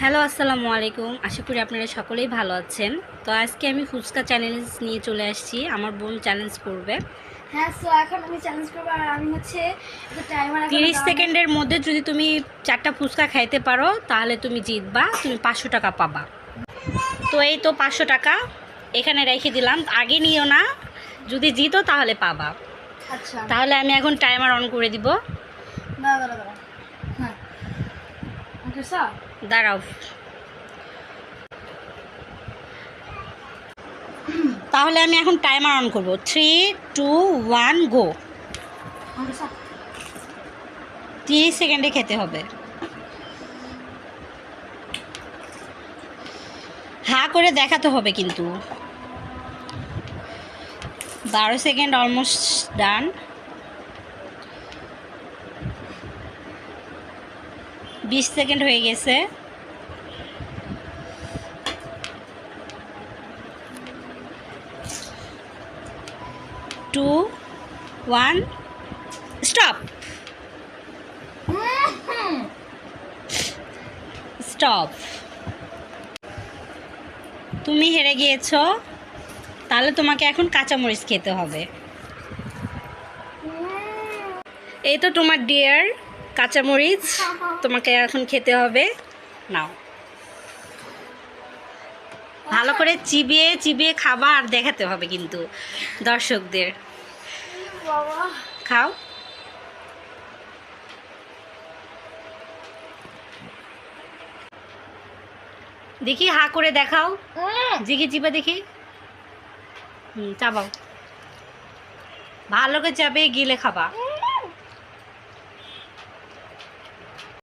Hello আসসালামু আলাইকুম। আশা করি আপনারা সকলেই ভালো আছেন। তো আজকে আমি ফুচকা চ্যালেঞ্জ নিয়ে চলে আসছি। আমার বোন চ্যালেঞ্জ করবে। হ্যাঁ সো এখন আমি চ্যালেঞ্জ করব আর আমি হচ্ছে টাইমার তিরিশ সেকেন্ডের মধ্যে যদি তুমি চারটা ফুচকা খাইতে পারো তাহলে তুমি জিতবা। তুমি পাঁচশো টাকা পাবা। তো এই তো পাঁচশো টাকা। এখানে রেখে দিলাম। আগে নিও না। যদি জিতো তাহলে পাবা। আচ্ছা। তাহলে আমি এখন টাইমার অন করে দিব। দাঁড়া দাঁড়া দাঁড়াও। তাহলে আমি এখন টাইমার অন করব। থ্রি টু ওয়ান গো তিরিশ সেকেন্ডে খেতে হবে। হা করে দেখাতে হবে কিন্তু। বারো সেকেন্ড অলমোস্ট ডান বিশ সেকেন্ড হয়ে গেছে। টু ওয়ান স্টপ স্টপ তুমি হেরে গিয়েছো, তাহলে তোমাকে এখন কাঁচামরিচ খেতে হবে। এই তো তোমার ডিয়ার কাঁচামরিচ তোমাকে এখন খেতে হবে। নাও। ভালো করে চিবিয়ে চিবিয়ে খাবা আর দেখাতে হবে কিন্তু দর্শকদের। খাও। দেখি, হা করে দেখাও। জিগে চিপা দেখি। হুম, চাবাও। ভালো করে চাবে গিলে খাবা।